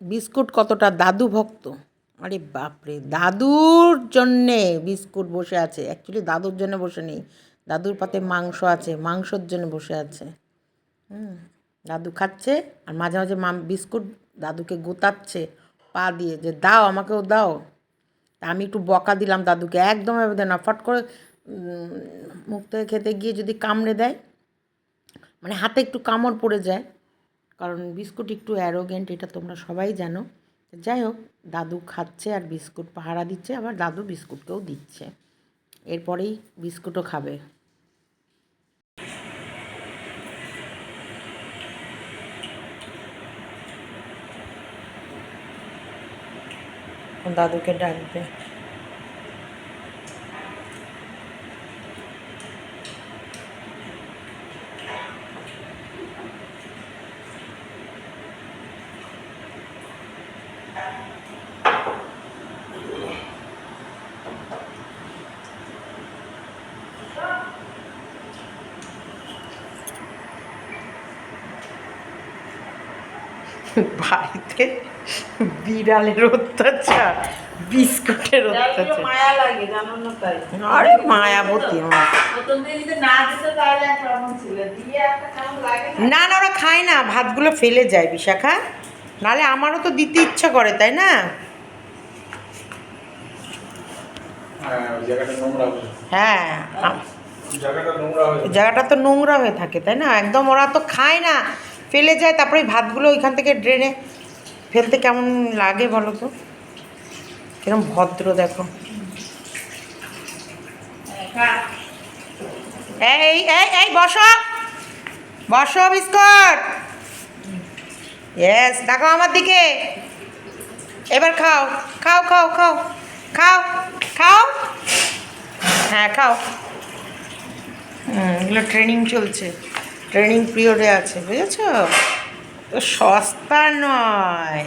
Biscuit কতটা দাদু ভক্ত? আরে বাপরে, দাদুর জন্যে বিস্কুট বসে আছে। অ্যাকচুয়ালি দাদুর জন্য বসে নেই। দাদুর পাতে মাংস আছে, মাংসর জন্য বসে আছে। হুম, দাদু খাচ্ছে আর মাঝে মাঝে মাম বিস্কুট দাদুকে গোতাচ্ছে, পা দিয়ে যে দাও, আমাকেও দাও। তা আমি একটু বকা দিলাম দাদুকে। একদম এভাবে না। ফট করে মুখ থেকে খেতে গিয়ে যদি কামড়ে দেয় মানে হাতে একটু কামড় পড়ে যায় কারণ বিস্কুট একটু অ্যারোগেন্ট এটা তোমরা সবাই জানো। যাই হোক, দাদু খাচ্ছে আর বিস্কুট পাহারা দিচ্ছে, আবার দাদু বিস্কুটকেও দিচ্ছে। এরপরেই বিস্কুটও খাবে। দাদুকে ডাকবে। বাড়িতে বিড়ালের অত্যাচার বিস্কুটের অত্যাচার। মায়া লাগে জানো না তাই? আরে মায়াবতী না না ওরা খায় না ভাতগুলো ফেলে যায় বিশাখা। নালে আমারও তো দিতে ইচ্ছা করে তাই না? হ্যাঁ জায়গাটা হয়ে জায়গাটা তো নোংরা হয়ে থাকে তাই না? একদম ওরা তো খায় না ফেলে যায় তারপরে ওই ভাতগুলো ওইখান থেকে ড্রেনে ফেলতে কেমন লাগে বলো তো? কিরম ভদ্র দেখো। এই এই এই বসো। বসো বিস্কুট। ইয়েস দেখো আমার দিকে। এবার খাও খাও খাও খাও খাও খাও। হ্যাঁ খাও। হুম, এগুলো ট্রেনিং চলছে। ট্রেনিং পিরিয়ডে আছে, বুঝেছ? তো সস্তা নয়।